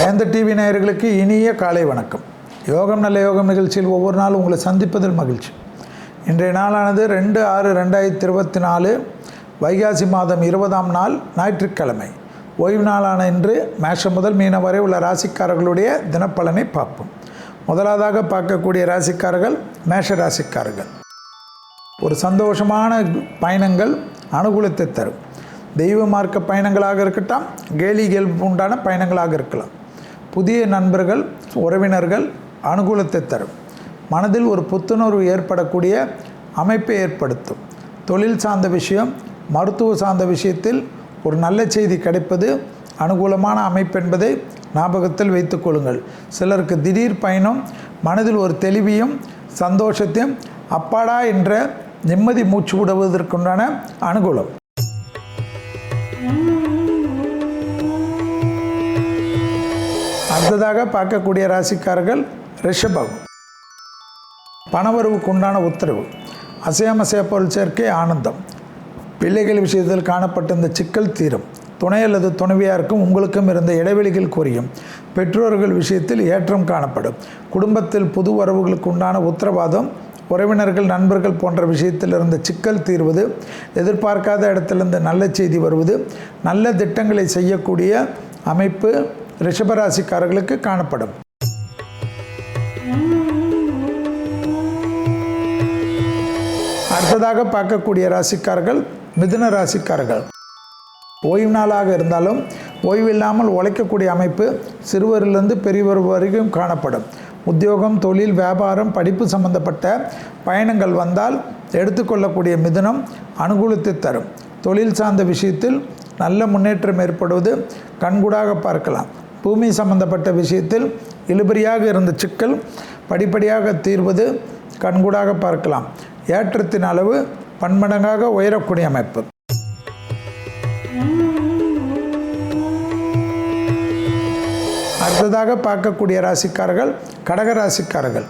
வேந்த TV நேயர்களுக்கு இனிய காலை வணக்கம். யோகம் நல்ல யோகம் நிகழ்ச்சியில் ஒவ்வொரு நாளும் உங்களை சந்திப்பதில் மகிழ்ச்சி. இன்றைய நாளானது ரெண்டு ஆறு ரெண்டாயிரத்தி இருபத்தி நாலு வைகாசி மாதம் இருபதாம் நாள் ஞாயிற்றுக்கிழமை. ஓய்வு நாளான இன்று மேஷம் முதல் மீனம் வரை உள்ள ராசிக்காரர்களுடைய தினப்பலனை பார்ப்போம். முதலாவதாக பார்க்கக்கூடிய ராசிக்காரர்கள் மேஷ ராசிக்காரர்கள். ஒரு சந்தோஷமான பயணங்கள் அனுகூலத்தை தரும். தெய்வ மார்க்க பயணங்களாக இருக்கட்டும் கேலி கேள்வி உண்டான பயணங்களாக இருக்கலாம். புதிய நண்பர்கள் உறவினர்கள் அனுகூலத்தை தரும். மனதில் ஒரு புத்துணர்வு ஏற்படக்கூடிய அமைப்பை ஏற்படுத்தும். தொழில் சார்ந்த விஷயம் மருத்துவ சார்ந்த விஷயத்தில் ஒரு நல்ல செய்தி கிடைப்பது அனுகூலமான அமைப்பு என்பதை ஞாபகத்தில் வைத்துக்கொள்ளுங்கள் சிலருக்கு திடீர் பயணம் மனதில் ஒரு தெளிவையும் சந்தோஷத்தையும் அப்பாடா என்ற நிம்மதி மூச்சு விடுவதற்குண்டான அனுகூலம். அடுத்ததாக பார்க்கக்கூடிய ராசிக்காரர்கள் ரிஷபம். பணவரவுக்கு உண்டான உத்தரவு. அசையாமசைய பொருள் சேர்க்கை ஆனந்தம். பிள்ளைகள் விஷயத்தில் காணப்பட்டிருந்த சிக்கல் தீரும். துணை அல்லது துணைவியாருக்கும் உங்களுக்கும் இருந்த இடைவெளிகள் குறையும். பெற்றோர்கள் விஷயத்தில் ஏற்றம் காணப்படும். குடும்பத்தில் புது வரவுகளுக்கு உண்டான உத்தரவாதம். உறவினர்கள் நண்பர்கள் போன்ற விஷயத்தில் இருந்த சிக்கல் தீர்வது. எதிர்பார்க்காத இடத்திலிருந்து நல்ல செய்தி வருவது. நல்ல திட்டங்களை செய்யக்கூடிய அமைப்பு. ரிஷபராசிக்காரர்களுக்கு காணப்படும். அடுத்ததாக பார்க்கக்கூடிய ராசிக்காரர்கள் மிதுன ராசிக்காரர்கள். ஓய்வு நாளாக இருந்தாலும் ஓய்வில்லாமல் உழைக்கக்கூடிய அமைப்பு சிறுவரிலிருந்து பெரியவர் வரைக்கும் காணப்படும். உத்தியோகம் தொழில் வியாபாரம் படிப்பு சம்பந்தப்பட்ட பயணங்கள் வந்தால் எடுத்துக்கொள்ளக்கூடிய மிதுனம் அனுகூலத்தை தரும். தொழில் சார்ந்த விஷயத்தில் நல்ல முன்னேற்றம் ஏற்படுவது கண்கூடாக பார்க்கலாம். பூமி சம்பந்தப்பட்ட விஷயத்தில் இழுபறியாக இருந்த சிக்கல் படிப்படியாக தீர்வது கண்கூடாக பார்க்கலாம். ஏற்றத்தின் அளவு பன்மடங்காக உயரக்கூடிய அமைப்பு. அடுத்ததாக பார்க்கக்கூடிய ராசிக்காரர்கள் கடக ராசிக்காரர்கள்.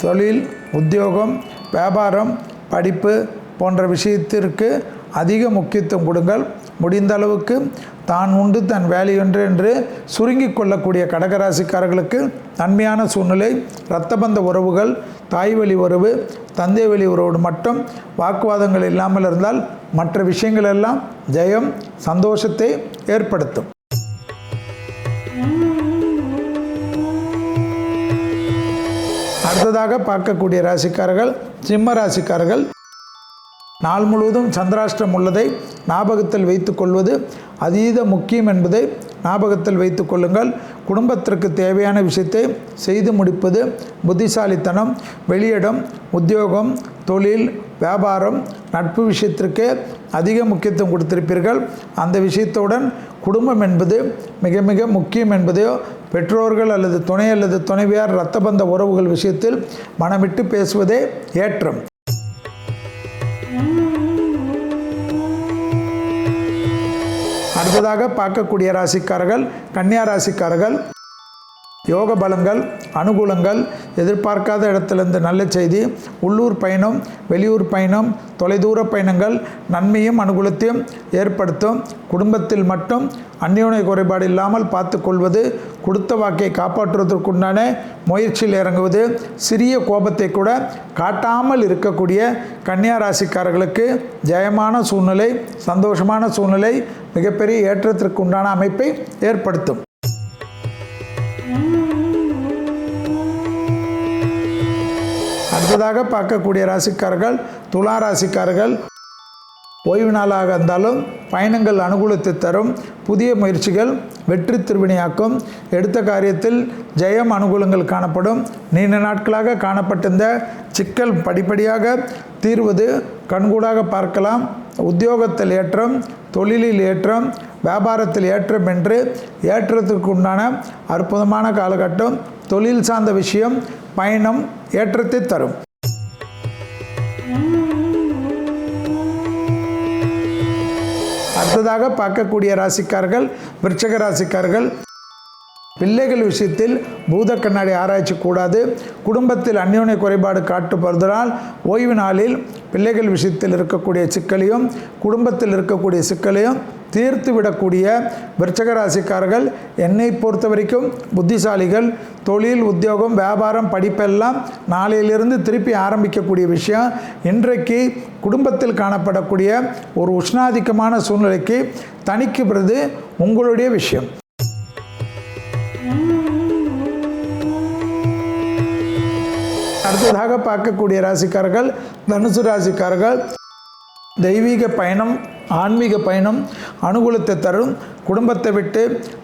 தொழில் உத்தியோகம் வியாபாரம் படிப்பு போன்ற விஷயத்திற்கு அதிக முக்கியத்துவம் கொடுங்கள். முடிந்த அளவுக்கு தான் உண்டு தன் வேலை ஒன்று என்று சுருங்கி கொள்ளக்கூடிய கடகராசிக்காரர்களுக்கு நன்மையான சூழ்நிலை. இரத்தபந்த உறவுகள் தாய் வழி உறவு தந்தை வழி உறவோடு மட்டும் வாக்குவாதங்கள் இல்லாமல் இருந்தால் மற்ற விஷயங்கள் எல்லாம் ஜெயம் சந்தோஷத்தை ஏற்படுத்தும். அடுத்ததாக பார்க்கக்கூடிய ராசிக்காரர்கள் சிம்ம ராசிக்காரர்கள் நாள் முழுவதும் சந்திராஷ்டிரம் உள்ளதை ஞாபகத்தில் வைத்துக்கொள்வது அதீத முக்கியம் என்பதை ஞாபகத்தில் வைத்து கொள்ளுங்கள் குடும்பத்திற்கு தேவையான விஷயத்தை செய்து முடிப்பது புத்திசாலித்தனம் வெளியிடம் உத்தியோகம் தொழில் வியாபாரம் நட்பு விஷயத்திற்கு அதிக முக்கியத்துவம் கொடுத்திருப்பீர்கள். அந்த விஷயத்துடன் குடும்பம் என்பது மிக மிக முக்கியம் என்பதையோ பெற்றோர்கள் அல்லது துணை அல்லது துணைவியார் இரத்தபந்த உறவுகள் விஷயத்தில் மனமிட்டு பேசுவதே ஏற்றம். அடுத்ததாக பார்க்கக்கூடிய ராசிக்காரர்கள் கன்னியா ராசிக்காரர்கள். யோக பலங்கள் அனுகூலங்கள் எதிர்பார்க்காத இடத்திலிருந்து நல்ல செய்தி உள்ளூர் பயணம் வெளியூர் பயணம் தொலைதூர பயணங்கள் நன்மையும் அனுகூலத்தையும் ஏற்படுத்தும் குடும்பத்தில் மட்டும் அந்யோன்ய குறைபாடு இல்லாமல் பார்த்து கொள்வது கொடுத்த வாக்கை காப்பாற்றுவதற்குண்டான முயற்சியில் இறங்குவது சிறிய கோபத்தை கூட காட்டாமல் இருக்கக்கூடிய கன்னியா ராசிக்காரர்களுக்கு ஜெயமான சூழ்நிலை சந்தோஷமான சூழ்நிலை மிகப்பெரிய ஏற்றத்திற்கு உண்டான அமைப்பை ஏற்படுத்தும். அடுத்ததாக பார்க்கக்கூடிய ராசிக்காரர்கள் துலா ராசிக்காரர்கள். ஓய்வு நாளாக இருந்தாலும் பயணங்கள் அனுகூலத்தை தரும். புதிய முயற்சிகள் வெற்றி திருவினையாக்கும். எடுத்த காரியத்தில் ஜெயம் அனுகூலங்கள் காணப்படும். நீண்ட நாட்களாக காணப்பட்டிருந்த சிக்கல் படிப்படியாக தீர்வது கண்கூடாக பார்க்கலாம். உத்தியோகத்தில் ஏற்றம் தொழிலில் ஏற்றம் வியாபாரத்தில் ஏற்றம் என்று ஏற்றத்திற்கு உண்டான அற்புதமான காலகட்டம். தொழில் சார்ந்த விஷயம் பயணம் ஏற்றத்தை தரும். அடுத்ததாக பார்க்கக்கூடிய ராசிக்கார்கள் விருச்சக ராசிக்கார்கள் பிள்ளைகள் விஷயத்தில் பூத கண்ணாடி ஆராய்ச்சி கூடாது. குடும்பத்தில் அந்யோன்ய குறைபாடு காட்டுப்படுவதால் ஓய்வு நாளில் பிள்ளைகள் விஷயத்தில் இருக்கக்கூடிய சிக்கலையும் குடும்பத்தில் இருக்கக்கூடிய சிக்கலையும் தீர்த்து விடக்கூடிய விருச்சக ராசிக்காரர்கள் என்னை பொறுத்த வரைக்கும் புத்திசாலிகள் தொழில் உத்தியோகம் வியாபாரம் படிப்பெல்லாம் நாளையிலிருந்து திருப்பி ஆரம்பிக்கக்கூடிய விஷயம். இன்றைக்கு குடும்பத்தில் காணப்படக்கூடிய ஒரு உஷ்ணாதிக்கமான சூழ்நிலைக்கு தணிக்குகிறது உங்களுடைய விஷயம். அடுத்ததாக பார்க்கக்கூடிய ராசிக்காரர்கள் தனுசு ராசிக்காரர்கள் தெய்வீக பயணம் ஆன்மீக பயணம் அனுகூலத்தை தரும் குடும்பத்தை விட்டு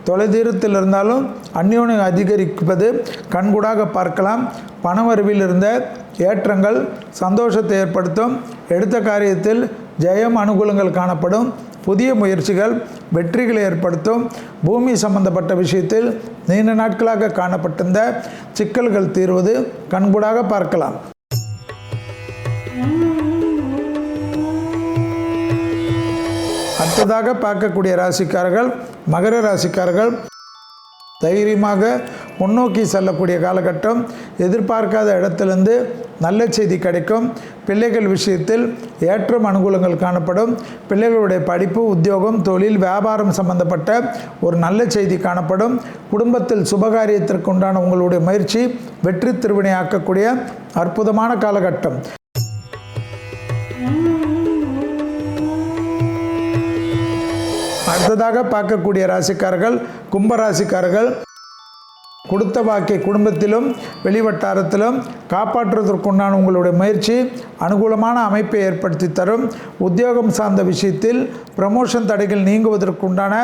தொலைதூரத்தில் இருந்தாலும் அந்யோன்யம் அதிகரிப்பது கண்கூடாக பார்க்கலாம். பணவரவில் இருந்த ஏற்றங்கள் சந்தோஷத்தை ஏற்படுத்தும். எடுத்த காரியத்தில் ஜெயம் அனுகூலங்கள் காணப்படும். புதிய முயற்சிகள் வெற்றிகளை ஏற்படுத்தும். பூமி சம்பந்தப்பட்ட விஷயத்தில் நீண்ட நாட்களாக காணப்பட்டிருந்த சிக்கல்கள் தீர்வது கண்கூடாக பார்க்கலாம். அடுத்ததாக பார்க்கக்கூடிய ராசிக்காரர்கள் மகர ராசிக்காரர்கள் தைரியமாக முன்னோக்கி செல்லக்கூடிய காலகட்டம் எதிர்பார்க்காத இடத்திலிருந்து நல்ல செய்தி கிடைக்கும். பிள்ளைகள் விஷயத்தில் ஏற்றம் அனுகூலங்கள் காணப்படும். பிள்ளைகளுடைய படிப்பு உத்தியோகம் தொழில் வியாபாரம் சம்பந்தப்பட்ட ஒரு நல்ல செய்தி காணப்படும். குடும்பத்தில் சுபகாரியத்திற்கு உண்டான உங்களுடைய முயற்சி வெற்றி திருவினையாக்கக்கூடிய அற்புதமான காலகட்டம். அடுத்ததாக பார்க்கக்கூடிய ராசிக்காரர்கள் கும்ப ராசிக்காரர்கள் கொடுத்த வாக்கை குடும்பத்திலும் வெளிவட்டாரத்திலும் காப்பாற்றுவதற்குண்டான உங்களுடைய முயற்சி அனுகூலமான அமைப்பை ஏற்படுத்தி தரும். உத்தியோகம் சார்ந்த விஷயத்தில் ப்ரமோஷன் தடைகள் நீங்குவதற்குண்டான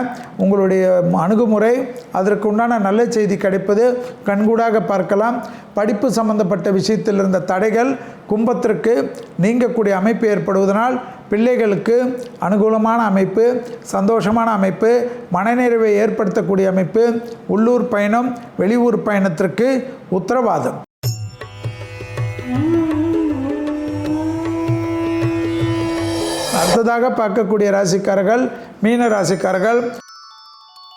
உங்களுடைய அணுகுமுறை அதற்குண்டான நல்ல செய்தி கிடைப்பது கண்கூடாக பார்க்கலாம். படிப்பு சம்பந்தப்பட்ட விஷயத்தில் இருந்த தடைகள் கும்பத்திற்கு நீங்கக்கூடிய அமைப்பு ஏற்படுவதனால் பிள்ளைகளுக்கு அனுகூலமான அமைப்பு சந்தோஷமான அமைப்பு மனநிறைவை ஏற்படுத்தக்கூடிய அமைப்பு உள்ளூர் பயணம் வெளியூர் பயணத்திற்கு உத்தரவாதம். அடுத்ததாக பார்க்கக்கூடிய ராசிக்காரர்கள் மீன ராசிக்காரர்கள்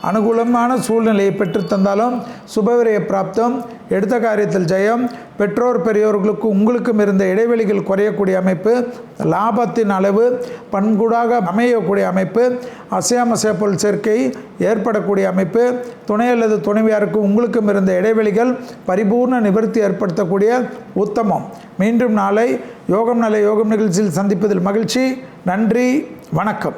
அனுகூலமான சூழ்நிலையை பெற்றுத்தந்தாலும் சுபவிரய பிராப்தம் எடுத்த காரியத்தில் ஜெயம். பெற்றோர் பெரியோர்களுக்கு உங்களுக்கும் இருந்த இடைவெளிகள் குறையக்கூடிய அமைப்பு. லாபத்தின் அளவு பண்கூடாக அமையக்கூடிய அமைப்பு. அசையாமசைய பொருள் சேர்க்கை ஏற்படக்கூடிய அமைப்பு. துணை அல்லது துணைவியாருக்கு உங்களுக்கும் இருந்த இடைவெளிகள் பரிபூர்ண நிவர்த்தி ஏற்படுத்தக்கூடிய உத்தமம். மீண்டும் நாளை யோகம் நல்ல யோகம் நிகழ்ச்சியில் சந்திப்பதில் மகிழ்ச்சி. நன்றி. வணக்கம்.